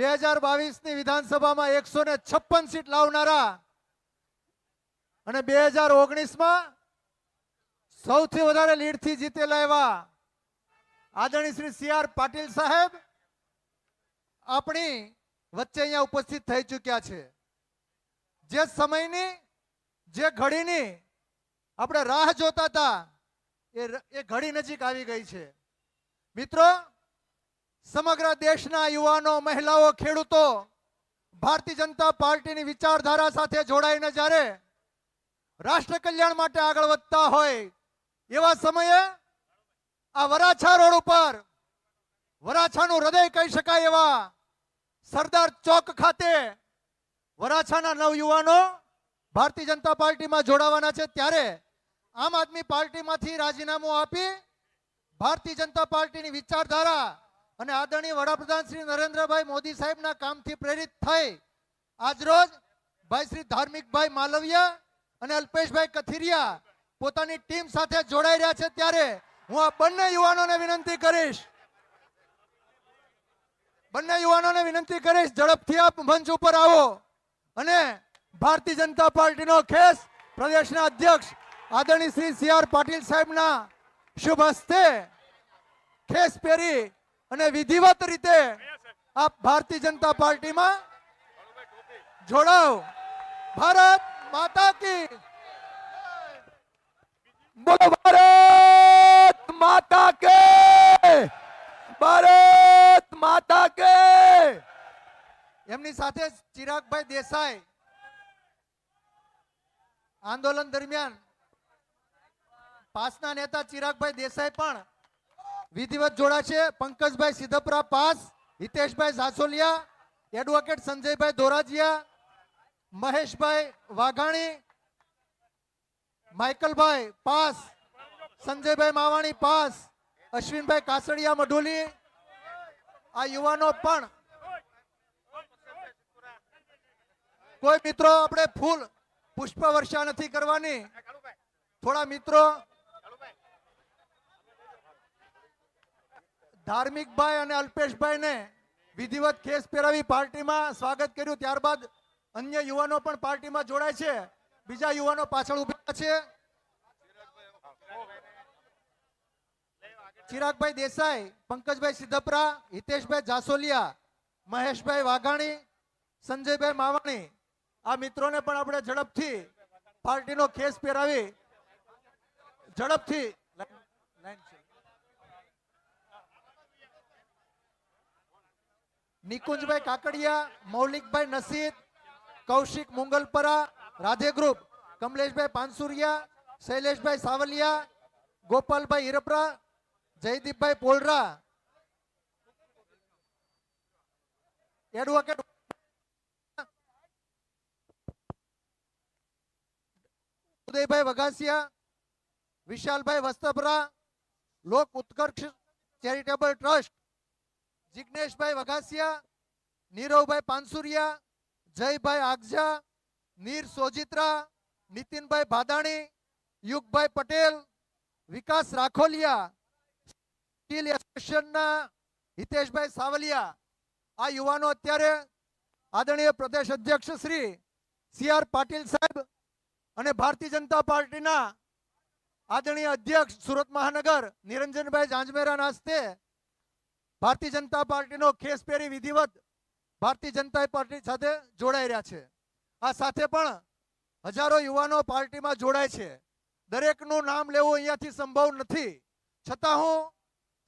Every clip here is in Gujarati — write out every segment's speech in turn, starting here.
બે હજાર બાવીસની વિધાનસભામાં એકસો ને છપ્પન સીટ લાવનારા અને બે હજાર ઓગણીસમાં સૌથી વધારે લીડથી જીતેલા એવા આદરણીય શ્રી સી આર પાટીલ સાહેબ આપણી વચ્ચે અહીંયા ઉપસ્થિત થઈ ચૂક્યા છે. જે સમયની, જે ઘડીની આપણે રાહ જોતા હતા એ ઘડી નજીક આવી ગઈ છે. મિત્રો સમગ્ર દેશના યુવાનો, મહિલાઓ, ખેડૂતો ભારતીય જનતા પાર્ટીની વિચારધારા સાથે જોડાઈને જ્યારે રાષ્ટ્ર કલ્યાણ માટે આગળ વધતા હોય, એવા સમયે આ વરાછા રોડ ઉપર, વરાછાનું હૃદય કહી શકાય એવા સરદાર ચોક ખાતે વરાછાના નવયુવાનો ભારતીય જનતા પાર્ટીમાં જોડાવાના છે. ત્યારે આમ આદમી પાર્ટીમાંથી રાજીનામું આપી ભારતીય જનતા પાર્ટીની વિચારધારા અને આદરણીય વડાપ્રધાન શ્રી નરેન્દ્રભાઈ મોદી સાહેબના કામથી પ્રેરિત થઈ આજરોજ ભાઈ શ્રી ધાર્મિકભાઈ માલવિયા અને અલ્પેશભાઈ કથિરિયા પોતાની ટીમ સાથે જોડાઈ રહ્યા છે. ત્યારે હું આ બંને યુવાનોને વિનંતી કરીશ. બંને યુવાનોને વિનંતી કરીશ, ઝડપથી આપ મંચ ઉપર આવો. અને ભારતીય જનતા પાર્ટીનો ખેસ પ્રદેશના અધ્યક્ષ આદરણીય શ્રી સી પાટીલ સાહેબના શુભ હસ્તે ખેસ પહેરી અને વિધિવત રીતે આપ ભારતીય જનતા પાર્ટીમાં જોડાવ ભારત માતા કી બોલો ભારત માતા કે ભારત માતા કે એમની સાથે ચિરાગભાઈ દેસાઈ આંદોલન દરમિયાન પાસના નેતા ચિરાગભાઈ દેસાઈ પણ વિધિવત જોડાશે. પંકજભાઈ સિદ્ધપરા પાસ, હિતેશભાઈ સાસોલિયા એડવોકેટ સંજયભાઈ ધોરાજીયા, મહેશભાઈ વાઘાણી, માઇકલભાઈ પાસ, સંજયભાઈ માવાણી પાસ, અશ્વિનભાઈ કાસડિયા મઢોલી, આ યુવાનો પણ કોઈ મિત્રો આપણે ફૂલ પુષ્પ વર્ષા નથી કરવાની. થોડા મિત્રો ધાર્મિકભાઈ અને અલ્પેશભાઈ ને વિધિવત ખેસ પહેરાવી પાર્ટીમાં સ્વાગત કર્યું. ત્યારબાદ અન્ય યુવાનો પણ પાર્ટીમાં જોડાય છે. બીજા યુવાનો પાછળ ઊભા છે. ચિરાગભાઈ દેસાઈ, પંકજભાઈ સિદ્ધપરા, હિતેશભાઈ જાસોલિયા, મહેશભાઈ વાઘાણી, સંજયભાઈ માવાણી આ મિત્રોને પણ આપણે ઝડપથી પાર્ટીનો ખેસ પહેરાવી. ઝડપથી. લાઈન છે. નિકુંજભાઈ કાકડિયા, મૌલિકભાઈ નસીદ, કૌશિક મુંગલપરા રાધે ગ્રુપ કમલેશભાઈ પાનસુરિયા, શૈલેષભાઈ સાવલિયા, ગોપાલભાઈ હિરપરા, જયદીપભાઈ પોલરા. એડવોકેટ ઉદયભાઈ વઘાસિયા, વિશાલભાઈ વસ્તપરા, લોક ઉત્કર્ષ ચેરિટેબલ ટ્રસ્ટ જિગ્નેશભાઈ વઘાસિયા, નીરવભાઈ પાનસુરિયા, જયભાઈ આગજા, નીર સોજિત્રા, નીતિનભાઈ ભાદાણી, યુગભાઈ પટેલ, વિકાસ રાખોલિયા હિતેશભાઈ સાવલિયા. આ યુવાનો અત્યારે આદરણીય પ્રદેશ અધ્યક્ષ શ્રી સી આર પાટીલ સાહેબ અને ભારતીય જનતા પાર્ટીના આદરણીય અધ્યક્ષ સુરત મહાનગર નિરંજનભાઈ જાંજમેરાના હસ્તે ભારતીય જનતા પાર્ટીનો ખેસ પહેરી વિધિવત ભારતીય જનતા પાર્ટી સાથે જોડાઈ રહ્યા છે. આ સાથે પણ હજારો યુવાનો પાર્ટીમાં જોડાય છે. દરેકનું નામ લેવું અહીંયાથી સંભવ નથી. છતાં હું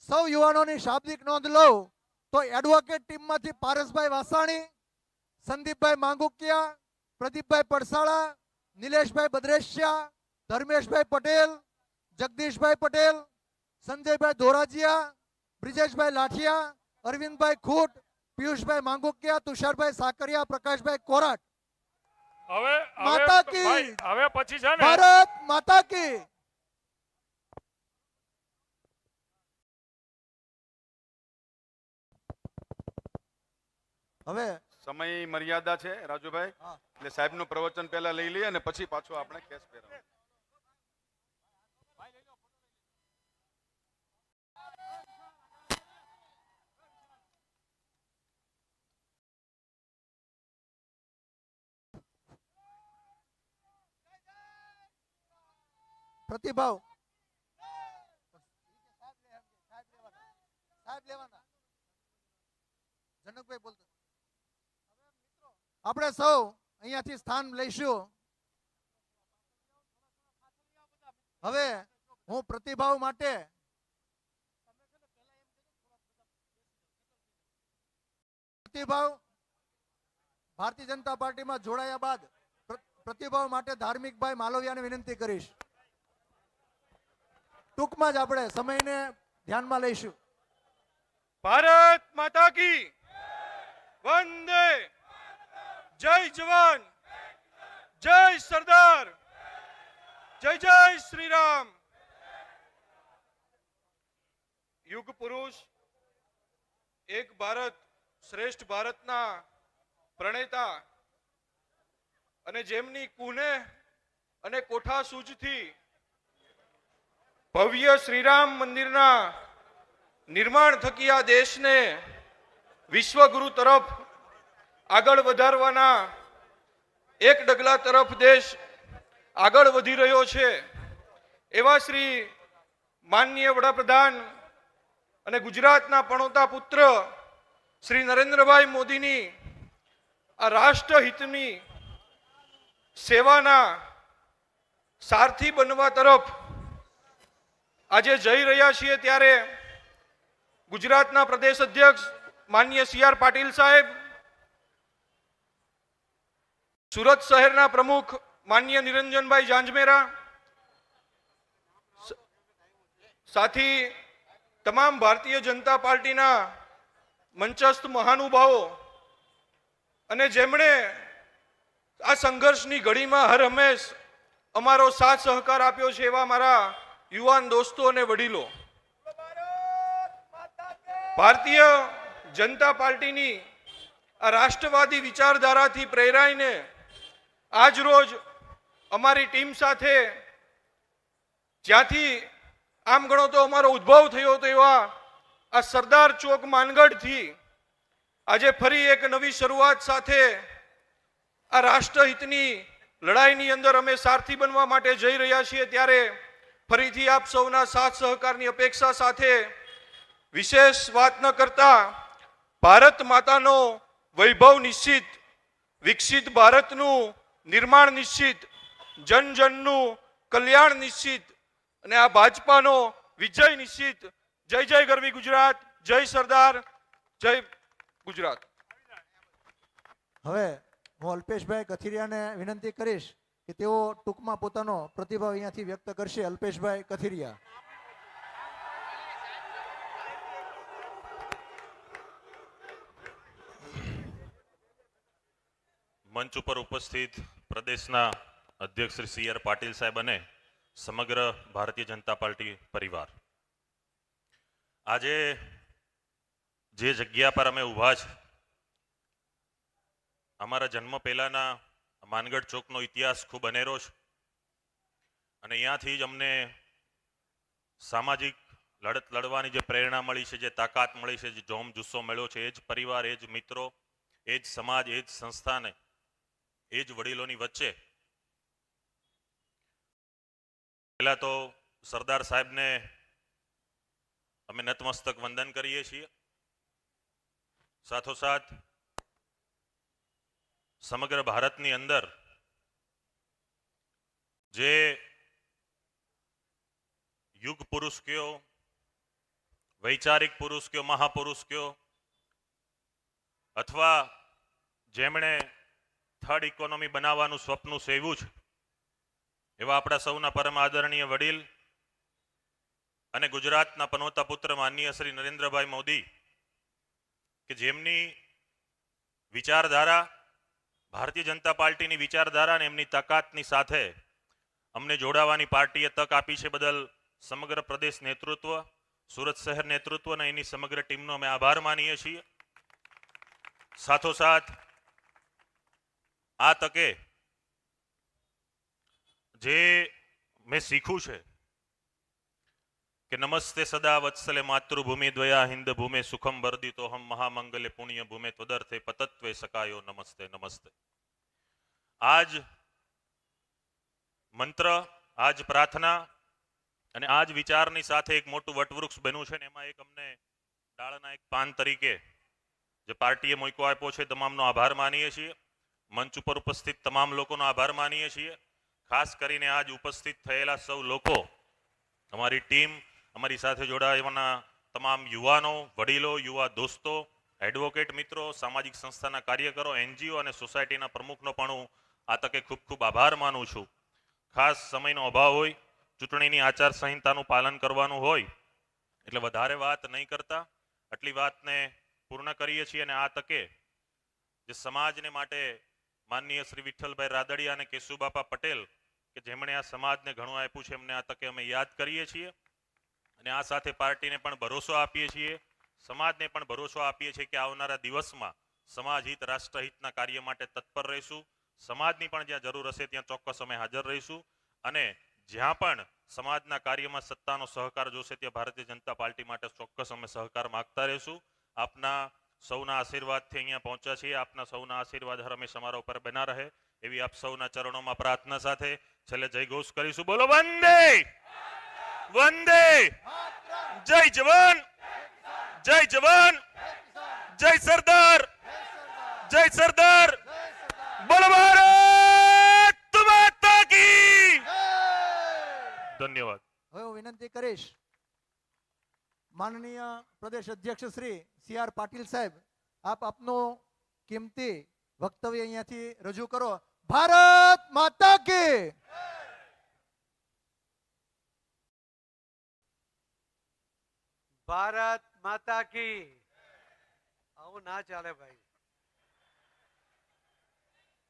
સૌ યુવાનોની શાબ્દિક નોંધ લઉં તો એડવોકેટ ટીમમાંથી પારસભાઈ વાસાણી, સંદીપભાઈ માંગુકિયા, પ્રદીપભાઈ પડસાળા, નિલેશભાઈ બદ્રેશિયા, ધર્મેશભાઈ પટેલ, જગદીશભાઈ પટેલ, સંજયભાઈ ધોરાજીયા બ્રિજેશભાઈ લાઠિયા અરવિંદભાઈ ખૂટ પિયુષભાઈ માંગુકિયા તુષારભાઈ સાકરિયા પ્રકાશભાઈ કોરાટ. હવે માતા કી! હવે પછી છે ને? ભારત માતા કી. હવે સમય મર્યાદા છે રાજુભાઈ. એટલે એટલે સાહેબનું પ્રવચન પહેલા લઈ લઈએ અને પછી પાછું આપણે કેસ પહેરાવીએ પ્રતિભાવ. જનકભાઈ બોલતો. આપણે સૌ અહીંયાથી સ્થાન લઈશું. હવે હું પ્રતિભાવ માટે પ્રતિભાવ ભારતીય જનતા પાર્ટીમાં જોડાયા બાદ પ્ર- પ્રતિભાવ માટે ધાર્મિકભાઈ માલવિયાને વિનંતી કરીશ. ટૂંકમાં જ આપણે સમયને ધ્યાનમાં લઈશું. ભારત માતા કી. વંદે. જય જવાન. જય સરદાર. જય જય શ્રી રામ યુગ પુરુષ, એક ભારત શ્રેષ્ઠ ભારતના પ્રણેતા અને જેમની કુને અને કોઠા સૂઝથી ભવ્ય શ્રીરામ મંદિરના નિર્માણ થકી આ દેશને વિશ્વગુરુ તરફ આગળ વધારવાના એક ડગલા તરફ દેશ આગળ વધી રહ્યો છે, એવા શ્રી માનનીય વડાપ્રધાન અને ગુજરાતના પણોતા પુત્ર શ્રી નરેન્દ્રભાઈ મોદીની આ રાષ્ટ્રહિતની સેવાના સારથી બનવા તરફ આજે જઈ રહ્યા છીએ ત્યારે ગુજરાતના પ્રદેશ અધ્યક્ષ માન્ય સી આર પાટીલ સાહેબ, સુરત શહેરના પ્રમુખ માન્ય નિરંજનભાઈ જાંજમેરા સાથી તમામ ભારતીય જનતા પાર્ટીના મંચસ્થ મહાનુભાવો અને જેમણે આ સંઘર્ષની ઘડીમાં હર હંમેશ અમારો સાથ સહકાર આપ્યો છે એવા મારા યુવાન દોસ્તો અને વડીલો ભારતીય જનતા પાર્ટીની આ રાષ્ટ્રવાદી વિચારધારાથી પ્રેરાઈને આજ રોજ અમારી ટીમ સાથે જ્યાંથી આમ ગણો તો અમારો ઉદ્ભવ થયો હતો એવા આ સરદાર ચોક માનગઢથી આજે ફરી એક નવી શરૂઆત સાથે આ રાષ્ટ્રહિતની લડાઈની અંદર અમે સારથી બનવા માટે જઈ રહ્યા છીએ. ત્યારે ફરીથી આપ સૌના સાથ સહકારની અપેક્ષા સાથે વિશેષ વાત ન કરતા ભારત માતાનો વૈભવ નિશ્ચિત, વિકસિત ભારતનું નિર્માણ નિશ્ચિત, જન જનનું કલ્યાણ નિશ્ચિત અને આ ભાજપાનો વિજય નિશ્ચિત. જય જય ગરવી ગુજરાત, જય સરદાર, જય ગુજરાત. હવે હું અલ્પેશભાઈ કથિરિયાને વિનંતી કરીશ કે તેઓ ટૂંકમાં પોતાનો પ્રતિભાવ અહીંયાથી વ્યક્ત કરશે અલ્પેશભાઈ કથિરિયા. મંચ ઉપર ઉપસ્થિત પ્રદેશના અધ્યક્ષ શ્રી સી આર પાટીલ સાહેબ અને સમગ્ર ભારતીય જનતા પાર્ટી પરિવાર. આજે જે જગ્યા પર અમે ઊભા છે અમારા જન્મ પહેલાના માનગઢ ચોકનો ઇતિહાસ ખૂબ અનેરો છે. અને અહીંયાથી જ અમને સામાજિક લડત લડવાની જે પ્રેરણા મળી છે, જે તાકાત મળી છે, જે જોમ જુસ્સો મળ્યો છે, એ જ પરિવાર, એ જ મિત્રો, એ જ સમાજ, એ જ સંસ્થાને, એ જ વડીલોની વચ્ચે. પહેલા તો સરદાર સાહેબને અમે નતમસ્તક વંદન કરીએ છીએ. સાથોસાથ સમગ્ર ભારતની અંદર જે યુગ પુરુષ કયો, વૈચારિક પુરુષ કયો, મહાપુરુષ કયો, અથવા જેમણે થર્ડ ઇકોનોમી બનાવવાનું સ્વપ્ન સેવ્યું છે, એવા આપણા સૌના પરમ આદરણીય વડીલ અને ગુજરાતના પનોતા પુત્ર માનનીય શ્રી નરેન્દ્રભાઈ મોદી, કે જેમની વિચારધારા ભારતીય જનતા પાર્ટીની વિચારધારા અને એમની તાકાતની સાથે અમને જોડાવાની પાર્ટીએ તક આપી છે બદલ સમગ્ર પ્રદેશ નેતૃત્વ, સુરત શહેર નેતૃત્વ અને એની સમગ્ર ટીમનો અમે આભાર માનીએ છીએ. સાથોસાથ, આ તકે જે મેં શીખ્યું છે કે નમસ્તે સદા વત્સલે માતૃભૂમિ દ્વયા હિન્દ ભૂમે સુખમ વર્ધિતોહમ મહામંગલે પુણ્ય ભૂમે ત્વદર્થે પતત્વે સકાયો નમસ્તે નમસ્તે. આજ મંત્ર, આજ પ્રાર્થના અને આજ વિચારની સાથે એક મોટું વટવૃક્ષ બન્યું છે ને એમાં એક અમને ડાળના એક પાન તરીકે જે પાર્ટીએ મોકો આપ્યો છે, તમામનો આભાર માનીએ છીએ. મંચ ઉપર ઉપસ્થિત તમામ લોકોનો આભાર માનીએ છીએ. ખાસ કરીને આજ ઉપસ્થિત થયેલા સૌ લોકો, અમારી ટીમ અમારી સાથે જોડાવાના તમામ યુવાનો, વડીલો, યુવા દોસ્તો એડવોકેટ મિત્રો, સામાજિક સંસ્થાના કાર્યકરો, એનજીઓ અને સોસાયટીના પ્રમુખનો પણ હું આ તકે ખૂબ ખૂબ આભાર માનું છું. ખાસ સમયનો અભાવ હોય, ચૂંટણીની આચારસંહિતાનું પાલન કરવાનું હોય, એટલે વધારે વાત નહીં કરતા, આટલી વાતને પૂર્ણ કરીએ છીએ અને આ તકે જે સમાજને માટે માનનીય શ્રી વિઠ્ઠલભાઈ રાદડિયા અને કેશુબાપા પટેલ કે જેમણે આ સમાજને ઘણું આપ્યું છે એમને આ તકે અમે યાદ કરીએ છીએ. અને આ સાથે પાર્ટીને પણ ભરોસો આપીએ છીએ. સમાજને પણ ભરોસો આપીએ છીએ કે આવનારા દિવસમાં સમાજ હિત, રાષ્ટ્રહિતના કાર્ય માટે તત્પર રહીશું. સમાજની પણ જ્યાં જરૂર હશે ત્યાં ચોક્કસ અમે હાજર રહીશું. અને જ્યાં પણ સમાજના કાર્યમાં સત્તાનો સહકાર જોશે ત્યાં ભારતીય જનતા પાર્ટી માટે ચોક્કસ અમે સહકાર માગતા રહીશું. આપના સૌના આશીર્વાદથી અહીંયા પહોંચ્યા છીએ. આપના સૌના આશીર્વાદ હરમેશ અમારા ઉપર બના રહે. એવી આપ સૌના ચરણોમાં પ્રાર્થના સાથે છેલ્લે જય ઘોષ કરીશું. બોલો વંદે! વંદે જય જવાન જય જવાન જય સરદાર જય સરદાર બોલો ભારત માતા કી ધન્યવાદ હવે હું વિનંતી કરીશ માનનીય પ્રદેશ અધ્યક્ષ શ્રી સી આર પાટીલ સાહેબ આપ આપનું કિંમતી વક્તવ્ય અહીંયાથી રજૂ કરો ભારત માતા કી ભારત માતા કી. આવું ના ચાલે ભાઈ.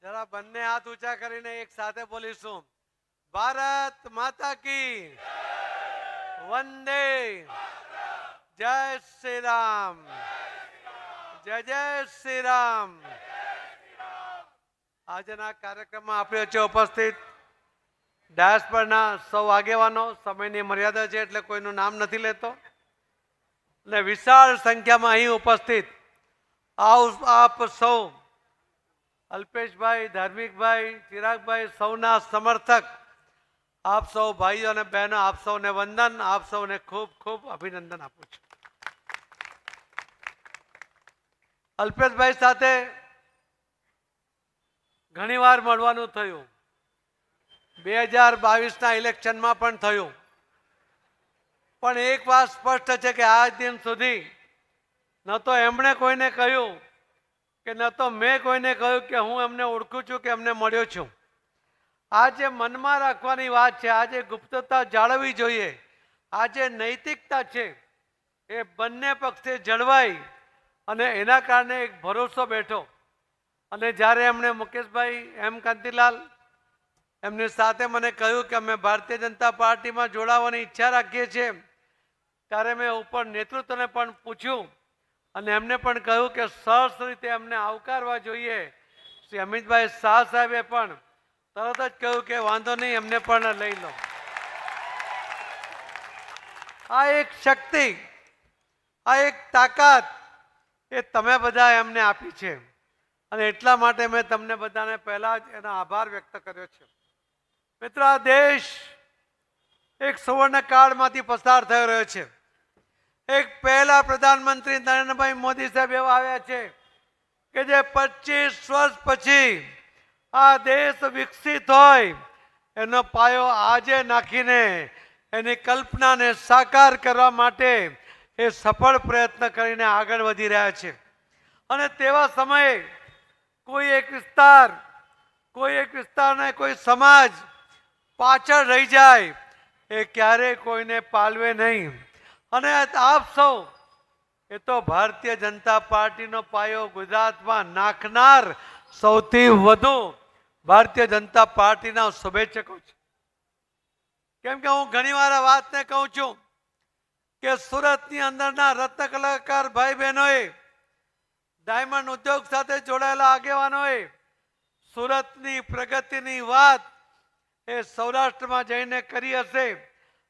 જરા બંને હાથ ઊંચા કરીને એક સાથે બોલીશું. ભારત માતા કી. વંદે. જય શ્રી રામ. જય જય શ્રી રામ. આજના કાર્યક્રમમાં આપણે છે ઉપસ્થિત ડાયસ પરના સૌ આગેવાનો, સમયની મર્યાદા છે એટલે કોઈનું નામ નથી લેતો. અને વિશાળ સંખ્યામાં અહીં ઉપસ્થિત આપ સૌ અલ્પેશભાઈ, ધાર્મિકભાઈ, ચિરાગભાઈ સૌના સમર્થક. આપ સૌ ભાઈઓ અને બહેનો, આપ સૌને વંદન, આપ સૌને ખૂબ ખૂબ અભિનંદન આપું છું. અલ્પેશભાઈ સાથે ઘણીવાર મળવાનું થયું. બે હજાર બાવીસના ઇલેક્શનમાં પણ થયું. પણ એક વાત સ્પષ્ટ છે કે આજ દિન સુધી ન તો એમણે કોઈને કહ્યું કે ન તો મેં કોઈને કહ્યું કે હું એમને ઓળખું છું કે એમને મળ્યો છું. આ જે મનમાં રાખવાની વાત છે આ જે ગુપ્તતા જાળવવી જોઈએ આ જે નૈતિકતા છે, એ બંને પક્ષે જળવાઈ અને એના કારણે એક ભરોસો બેઠો. અને જ્યારે એમણે મુકેશભાઈ એમ કાંતિલાલ એમની સાથે મને કહ્યું કે અમે ભારતીય જનતા પાર્ટીમાં જોડાવાની ઈચ્છા રાખીએ છીએ ત્યારે મેં ઉપર નેતૃત્વને પણ પૂછ્યું અને એમને પણ કહ્યું કે સરસ રીતે એમને આવકારવા જોઈએ. શ્રી અમિતભાઈ શાહ સાહેબે પણ તરત જ કહ્યું કે વાંધો નહીં, એમને પણ લઈ લો. આ એક શક્તિ, આ એક તાકાત એ તમે બધા એમને આપી છે. અને એટલા માટે મેં તમને બધાને પહેલાં જ એનો આભાર વ્યક્ત કર્યો છે. મિત્રો, આ દેશ એક સુવર્ણ કાળમાંથી પસાર થઈ રહ્યો છે. એક પહેલા પ્રધાનમંત્રી નરેન્દ્રભાઈ મોદી સાહેબ એવા આવ્યા છે કે જે પચીસ વર્ષ પછી આ દેશ વિકસિત હોય, એનો પાયો આજે નાખીને એની કલ્પનાને સાકાર કરવા માટે એ સફળ પ્રયત્ન કરીને આગળ વધી રહ્યા છે. અને તેવા સમયે કોઈ એક વિસ્તાર, કોઈ એક વિસ્તારને કોઈ સમાજ પાછળ રહી જાય, એ ક્યારેય કોઈને પાલવે નહીં. અને આપ સૌ, એ તો ભારતીય જનતા પાર્ટીનો પાયો ગુજરાતમાં નાખનાર સૌથી વધુ ભારતીય જનતા પાર્ટીના શુભેચ્છકો છે. કેમ કે હું ઘણી વાર વાતને કહું છું કે સુરતની અંદરના રત્ન કલાકાર ભાઈ બહેનોએ ડાયમંડ ઉદ્યોગ સાથે જોડાયેલા આગેવાનોએ, સુરતની પ્રગતિની વાત એ સૌરાષ્ટ્રમાં જઈને કરી હશે.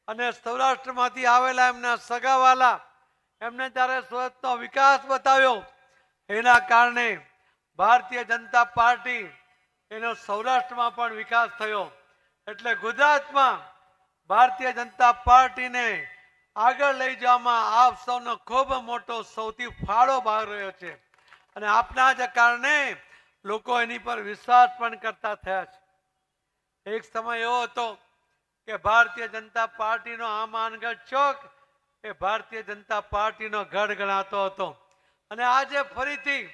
અને સૌરાષ્ટ્રમાંથી આવેલા એમના સગાવાલા, એમને જ્યારે સુરતનો વિકાસ બતાવ્યો. એના કારણે ભારતીય જનતા પાર્ટી એનો સૌરાષ્ટ્રમાં પણ વિકાસ થયો. એટલે ગુજરાતમાં ભારતીય જનતા પાર્ટીને આગળ લઈ જવામાં આપ સૌનો ખૂબ મોટો સૌથી ફાળો ભાગ રહ્યો છે. અને આપના જ કારણે લોકો એની પર વિશ્વાસ પણ કરતા થયા છે. એક સમય એવો હતો કે ભારતીય જનતા પાર્ટીનો આ માનગઢ ચોક એ ભારતીય જનતા પાર્ટીનો ગઢ ગણાતો હતો. અને આજે ફરીથી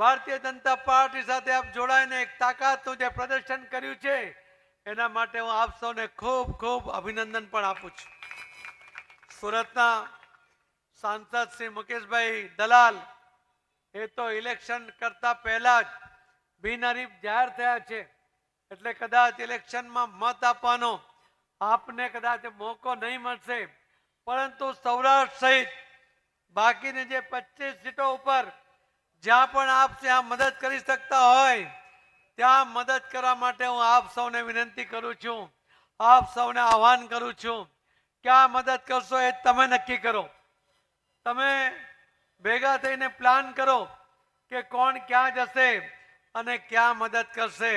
ભારતીય જનતા પાર્ટી સાથે આપ જોડાઈને એક તાકાતનું જે પ્રદર્શન કર્યું છે, એના માટે હું આપ સૌને ખૂબ ખૂબ અભિનંદન પણ આપું છું. સુરતના સાંસદ શ્રી મુકેશભાઈ દલાલ, એ તો ઇલેક્શન કરતા પહેલા જ બિનહરીફ જાહેર થયા છે. એટલે કદાચ ઇલેક્શનમાં મત આપવાનો આપને કદાચ મોકો નહીં મળશે. પરંતુ સૌરાષ્ટ્ર સહિત બાકીની જે પચીસ સીટો ઉપર જ્યાં પણ આપ ત્યાં મદદ કરી શકતા હોય, ત્યાં મદદ કરવા માટે હું આપ સૌને વિનંતી કરું છું. આપ સૌને આહવાન કરું છું ક્યાં મદદ કરશો એ તમે નક્કી કરો. તમે ભેગા થઈને પ્લાન કરો કે કોણ ક્યાં જશે અને ક્યાં મદદ કરશે.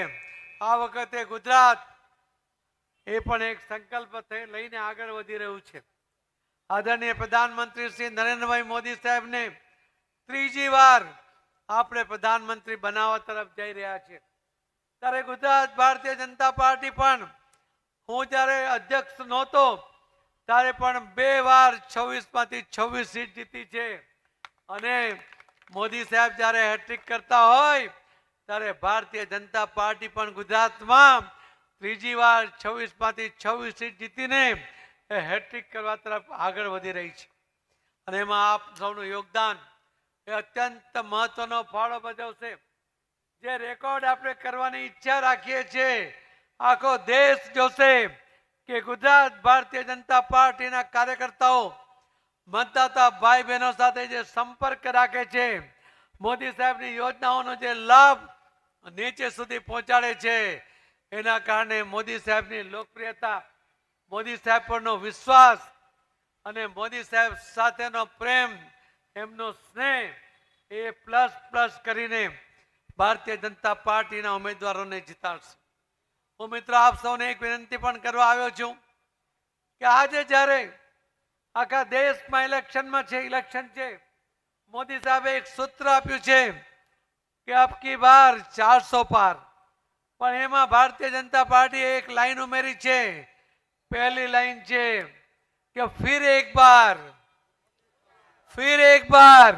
આ વખતે ગુજરાત એ પણ એક સંકલ્પ થઈ લઈને આગળ વધી રહ્યું છે. આદરણીય પ્રધાનમંત્રી શ્રી નરેન્દ્રભાઈ મોદી સાહેબને ત્રીજી વાર આપણે પ્રધાનમંત્રી બનાવવા તરફ જઈ રહ્યા છે ત્યારે ગુજરાત ભારતીય જનતા પાર્ટી પણ, હું જ્યારે અધ્યક્ષ નહોતો, ત્યારે પણ બે વાર છવ્વીસમાંથી છવ્વીસ સીટ જીતી છે. અને મોદી સાહેબ જ્યારે હેટ્રિક કરતા હોય, ત્યારે ભારતીય જનતા પાર્ટી પણ ગુજરાતમાં ત્રીજી વાર છવ્વીસમાંથી છવ્વીસ સીટ જીતીને એ હેટ્રિક કરવા તરફ આગળ વધી રહી છે. અને એમાં આપ સૌનું યોગદાન એ અત્યંત મહત્વનો ફાળો ભજવશે. જે રેકોર્ડ આપણે કરવાની ઈચ્છા રાખીએ છીએ, આખો દેશ જોશે કે ગુજરાત ભારતીય જનતા પાર્ટીના કાર્યકર્તાઓ, મતદાતા ભાઈ બહેનો સાથે જે સંપર્ક રાખે છે, મોદી સાહેબની યોજનાઓનો જે લાભ નીચે સુધી પહોંચાડે છે એના કારણે મોદી સાહેબની લોકપ્રિયતા, મોદી સાહેબ પરનો વિશ્વાસ અને મોદી સાહેબ સાથેનો પ્રેમ, એમનો સ્નેહ એ પ્લસ પ્લસ કરીને ભારતીય જનતા પાર્ટીના ઉમેદવારોને જીતાડશે. હું મિત્રો, આપ સૌને એક વિનંતી પણ કરવા આવ્યો છું કે આજે જ્યારે આખા દેશમાં ઇલેક્શનમાં છે, ઇલેક્શન છે, મોદી સાહેબે એક સૂત્ર આપ્યું છે કે અબકી બાર ચારસો પાર પણ એમાં ભારતીય જનતા પાર્ટીએ એક લાઈન ઉમેરી છે. પહેલી લાઈન છે કે ફિર એક બાર. ફિર એક બાર.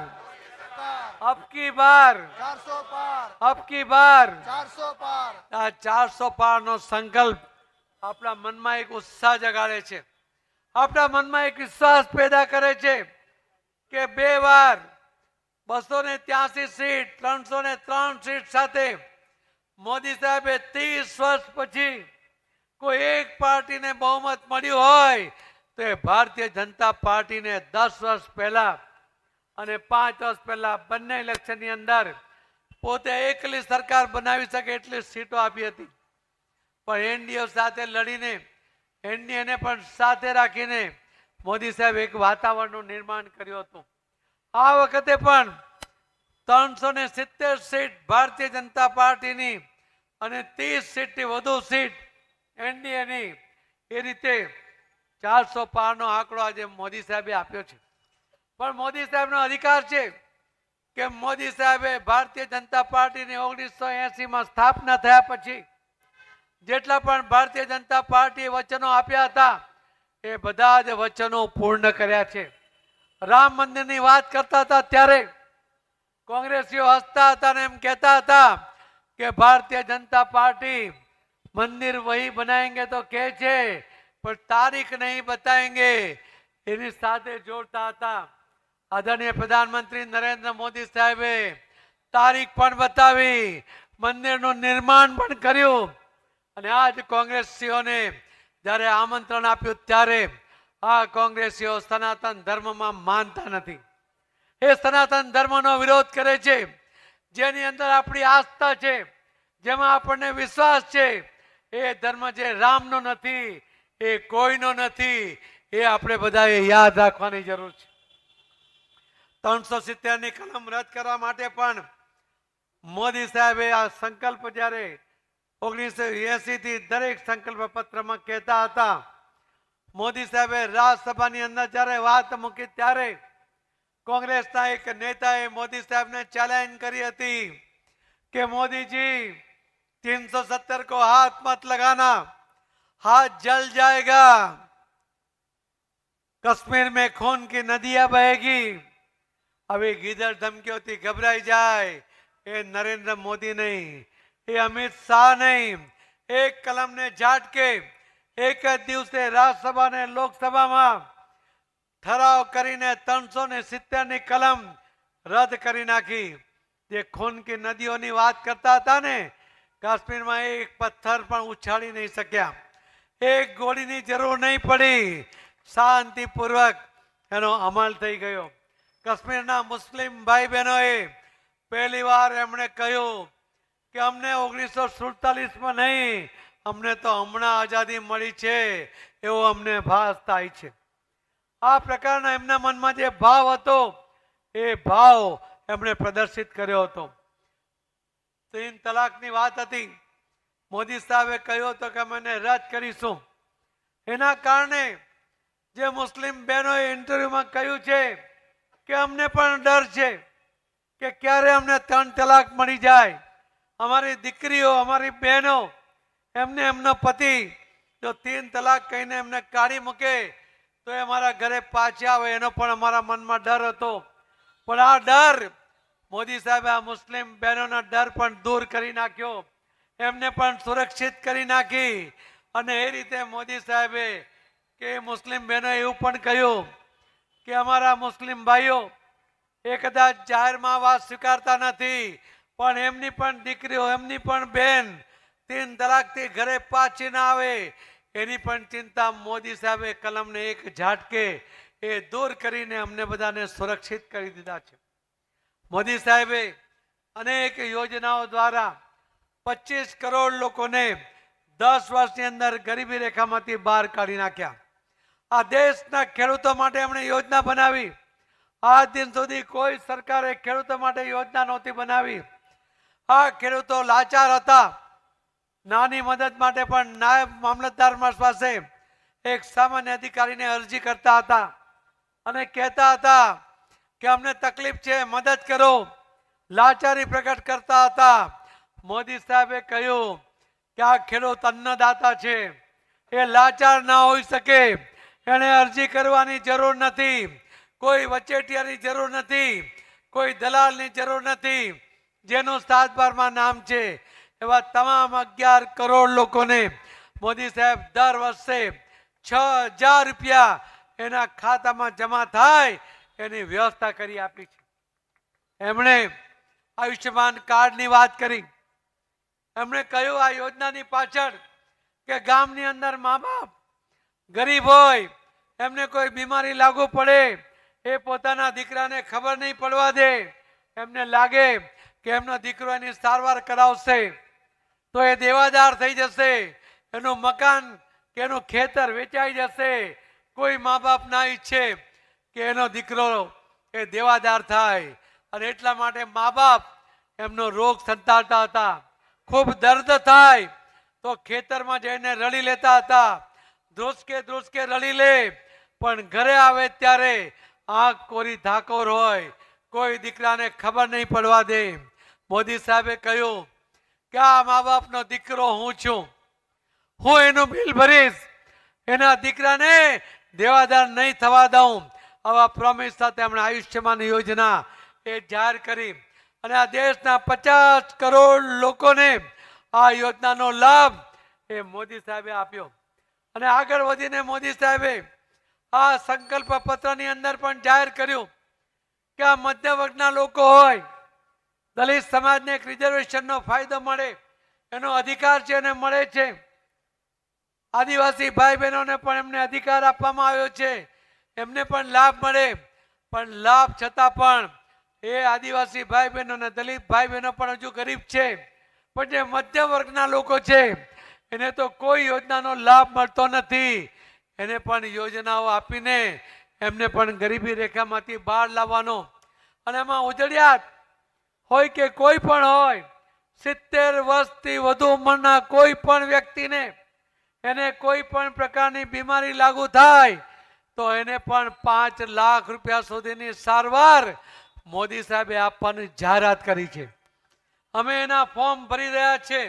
અબકી બાર. ચારસો પાર અબકી બાર. ચારસો પાર આ ચારસો પાર નો સંકલ્પ આપણા મનમાં એક ઉત્સાહ જગાડે છે. આપણા મનમાં એક વિશ્વાસ પેદા કરે છે કે બે વાર બસો ને ત્યાસી સીટ ત્રણસો ને ત્રણ સીટ સાથે મોદી સાહેબે ત્રીસ વર્ષ પછી કોઈ એક પાર્ટીને બહુમત મળ્યું હોય, તો એ ભારતીય જનતા પાર્ટીને દસ વર્ષ પહેલા અને પાંચ વર્ષ પહેલા બંને ઇલેક્શનની અંદર પોતે એકલી સરકાર બનાવી શકે એટલી સીટો આપી હતી. પણ એનડીઓ સાથે લડીને, એનડીએને પણ સાથે રાખીને મોદી સાહેબ એક વાતાવરણનું નિર્માણ કર્યું હતું. આ વખતે પણ ત્રણસો ને સિત્તેર સીટ ભારતીય જનતા પાર્ટીની અને ત્રીસ સીટથી વધુ સીટ એનડીએની. એ રીતે ચારસો પારનો આંકડો આજે મોદી સાહેબે આપ્યો છે. પણ મોદી સાહેબનો અધિકાર છે કે મોદી સાહેબે ભારતીય જનતા પાર્ટીની ઓગણીસો એંસીમાં સ્થાપના થયા પછી જેટલા પણ ભારતીય જનતા પાર્ટીએ વચનો આપ્યા હતા, એ બધા જ વચનો પૂર્ણ કર્યા છે. રામ મંદિરની વાત કરતા હતા ત્યારે કોંગ્રેસીઓ હસતા હતા ને એમ કહેતા હતા કે ભારતીય જનતા પાર્ટી મંદિર વહી બનાવેંગે તો કે છે, પણ તારીખ નહીં બતાવેંગે એની સાથે જોડતા હતા. આદરણીય પ્રધાનમંત્રી નરેન્દ્ર મોદી સાહેબે તારીખ પણ બતાવી, મંદિરનું નિર્માણ પણ કર્યું. અને આજ કોંગ્રેસીઓને જ્યારે આમંત્રણ આપ્યું ત્યારે આ કોંગ્રેસીઓ સનાતન ધર્મમાં માનતા નથી. એ સનાતન ધર્મનો વિરોધ કરે છે. જેની અંદર આપણી આસ્થા છે, જેમાં આપણને વિશ્વાસ છે, એ ધર્મ જે રામનો નથી, એ કોઈનો નથી, એ આપણે બધાએ યાદ રાખવાની જરૂર છે. ત્રણસો સિત્તેરની કલમ રદ કરવા માટે પણ મોદી સાહેબે આ સંકલ્પ જ્યારે ઓગણીસો એસીથી દરેક સંકલ્પ પત્રમાં કહેતા હતા. મોદી સાહેબે રાજ્યસભાની અંદર જ્યારે વાત મૂકી ત્યારે કોંગ્રેસના એક નેતાએ મોદી સાહેબને ચેલેન્જ કરી હતી કે મોદીજી तीन सौ सत्तर को हाथ मत लगाना हाथ जल जाएगा कश्मीर में खून की नदियां बहेगी अभी गीदड़ धमकियों घबराई जाए ये नरेंद्र मोदी नहीं ये अमित शाह नहीं એક કલમને ઝાટકે એક જ દિવસે રાજ્યસભા ને લોકસભામાં ઠરાવ કરીને ત્રણસો ને સિત્તેરની કલમ રદ કરી નાખી. જે ખૂન કી નદીઓની વાત કરતા હતા ને, કાશ્મીરમાં એક પથ્થર પણ ઉછાળી નહીં શક્યા. એક ગોળીની જરૂર નહીં પડી. શાંતિપૂર્વક એનો અમલ થઈ ગયો. કાશ્મીરના મુસ્લિમ ભાઈ બહેનોએ પહેલી વાર એમણે કહ્યું કે, અમને ઓગણીસો સુડતાલીસમાં નહીં, અમને તો હમણાં આઝાદી મળી છે. એવો અમને ભાસ થાય છે. આ પ્રકારના એમના મનમાં જે ભાવ હતો, એ ભાવ એમણે પ્રદર્શિત કર્યો હતો. ત્રણ તલાકની વાત હતી. મોદી સાહેબે કહ્યું હતું કે, અમે એને રદ કરીશું. એના કારણે જે મુસ્લિમ બહેનોએ ઇન્ટરવ્યુમાં કહ્યું છે કે, અમને પણ ડર છે કે ક્યારે અમને ત્રણ તલાક મળી જાય. અમારી દીકરીઓ, અમારી બહેનો, એમને, એમનો પતિ જો તીન તલાક કહીને એમને કાઢી મૂકે તો એ અમારા ઘરે પાછા આવે, એનો પણ અમારા મનમાં ડર હતો. પણ આ ડર, મોદી સાહેબે આ મુસ્લિમ બહેનોનો ડર પણ દૂર કરી નાખ્યો. એમને પણ સુરક્ષિત કરી નાખી. અને એ રીતે મોદી સાહેબે કે મુસ્લિમ બહેનોએ એવું પણ કહ્યું કે અમારા મુસ્લિમ ભાઈઓ, એ કદાચ જાહેરમાં વાત સ્વીકારતા નથી, પણ એમની પણ દીકરીઓ, એમની પણ બેન, તીન તલાકથી ઘરે પાછી ના આવે. એની પણ ચિંતા મોદી સાહેબે કલમને એક ઝાટકે એ દૂર કરીને અમને બધાને સુરક્ષિત કરી દીધા છે. મોદી સાહેબે અનેક યોજનાઓ દ્વારા પચીસ કરોડ લોકોને દસ વર્ષની અંદર ગરીબી રેખામાંથી બહાર કાઢી નાખ્યા. આ દેશના ખેડૂતો માટે એમણે યોજના બનાવી. આજ દિન સુધી કોઈ સરકારે ખેડૂતો માટે યોજના નહોતી બનાવી. આ ખેડૂતો લાચાર હતા. નાની મદદ માટે પણ નાયબ મામલતદાર પાસે એક સામાન્ય અધિકારીને અરજી કરતા હતા અને કહેતા હતા કે અમને તકલીફ છે, મદદ કરો. લાચારી પ્રગટ કરતા હતા. મોદી સાહેબે કહ્યું કે આ ખેડૂત અન્નદાતા છે. એ લાચાર ના હોઈ શકે. એને અરજી કરવાની જરૂર નથી. કોઈ વચેટિયાની જરૂર નથી. કોઈ દલાલની જરૂર નથી. જેનું સાત બારમાં નામ છે. એવા તમામ અગિયાર કરોડ લોકોને મોદી સાહેબ દર વર્ષે છ હજાર રૂપિયા એના ખાતામાં જમા થાય એની વ્યવસ્થા કરી આપી છે. એમણે આયુષ્યમાન કાર્ડની વાત કરી. એમણે કહ્યું આ યોજનાની પાછળ કે ગામની અંદર મા બાપ ગરીબ હોય, એમને કોઈ બીમારી લાગુ પડે, એ પોતાના દીકરાને ખબર નહીં પડવા દે. એમને લાગે કે એમનો દીકરો એની સારવાર કરાવશે. તો એ દેવાદાર થઈ જશે. એનું મકાન કે એનું ખેતર વેચાઈ જશે. કોઈ મા બાપ ના ઈચ્છે કે એનો દીકરો એ દેવાદાર થાય. અને એટલા માટે મા બાપ એમનો રોગ સંતાડતા હતા. ખૂબ દર્દ થાય. તો ખેતરમાં જઈને રડી લેતા હતા. ધ્રુસકે ધ્રુસકે રડી લે. પણ ઘરે આવે ત્યારે આંખ કોરી ધાકોર હોય. કોઈ દીકરાને ખબર નહીં પડવા દે. મોદી સાહેબે કહ્યું કે આ મા બાપનો દીકરો હું છું? હું એનું બિલ ભરીશ. એના દીકરાને દેવાદાર નહીં થવા દઉં. આવા પ્રોમિસ સાથે એમણે આયુષ્યમાન યોજના એ જાહેર કરી. અને આ દેશના પચાસ કરોડ લોકોને આ યોજનાનો લાભ એ મોદી સાહેબે આપ્યો. અને આગળ વધીને મોદી સાહેબે આ સંકલ્પ પત્રની અંદર પણ જાહેર કર્યું કે આ મધ્ય વર્ગના લોકો હોય દલિત સમાજને એક રિઝર્વેશનનો ફાયદો મળે, એનો અધિકાર છે એને મળે છે. આદિવાસી ભાઈ બહેનોને પણ એમને અધિકાર આપવામાં આવ્યો છે. એમને પણ લાભ મળે, પણ લાભ છતાં પણ એ આદિવાસી ભાઈ બહેનો અને દલિત ભાઈ બહેનો પણ હજુ ગરીબ છે. પણ જે મધ્યમ વર્ગના લોકો છે, એને તો કોઈ યોજનાનો લાભ મળતો નથી. એને પણ યોજનાઓ આપીને એમને પણ ગરીબી રેખામાંથી બહાર લાવવાનો. અને એમાં ઉજળિયાત હોય કે કોઈ પણ હોય, સિત્તેર વર્ષથી વધુ ઉંમરના કોઈ પણ વ્યક્તિને એને કોઈ પણ પ્રકારની બીમારી લાગુ થાય, તો એને પણ પાંચ લાખ રૂપિયા સુધીની સારવાર મોદી સાહેબે આપવાની જાહેરાત કરી છે. અમે એના ફોર્મ ભરી રહ્યા છે.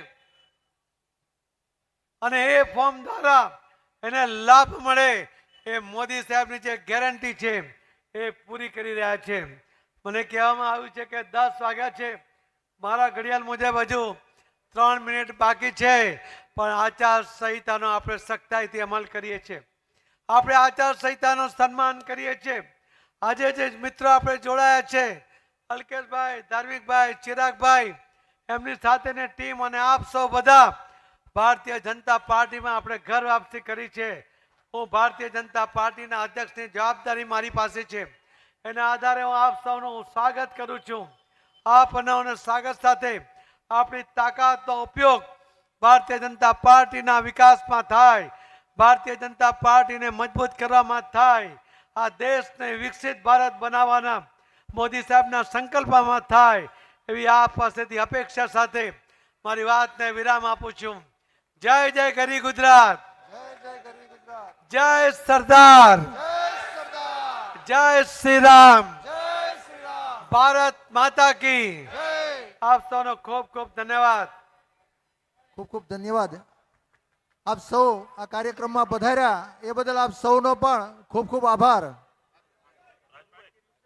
અને એ ફોર્મ દ્વારા એને લાભ મળે, એ મોદી સાહેબની જે ગેરંટી છે, એ પૂરી કરી રહ્યા છે. મને કહેવામાં આવ્યું છે કે દસ વાગ્યા છે. મારા ઘડિયાળ મુજબ હજુ ત્રણ મિનિટ બાકી છે. પણ આચાર સંહિતાનો આપણે સખ્તાઈથી અમલ કરીએ છીએ. આપણે આચાર સંહિતાનો સન્માન કરીએ છીએ. આજે જે મિત્રો આપણે જોડાયા છે, અલ્કેશભાઈ, ધાર્મિકભાઈ, ચિરાગભાઈ, એમની સાથેની ટીમ અને આપ સૌ બધા ભારતીય જનતા પાર્ટીમાં આપણે ઘર વાપસી કરી છે. હું ભારતીય જનતા પાર્ટીના અધ્યક્ષની જવાબદારી મારી પાસે છે. એના આધારે હું આપ સૌનું સ્વાગત કરું છું. આપ અને સ્વાગત સાથે આપણી તાકાતનો ઉપયોગ ભારતીય જનતા પાર્ટીના વિકાસમાં થાય ભારતીય જનતા પાર્ટીને મજબૂત કરવામાં થાય આ દેશને વિકસિત ભારત બનાવવાના મોદી સાહેબના સંકલ્પમાં થાય એવી આપ પાસેથી અપેક્ષા સાથે મારી વાતને વિરામ આપું છું. જય જય ગરી ગુજરાત. જય જય ગુજરાત. જય સરદાર. જય શ્રી રામ. ભારત માતા કી. આપ સૌનો ખૂબ ખૂબ ધન્યવાદ. ખૂબ ખૂબ ધન્યવાદ. આપ સૌ આ કાર્યક્રમમાં પધાર્યા એ બદલ આપ સૌનો પણ ખૂબ ખૂબ આભાર.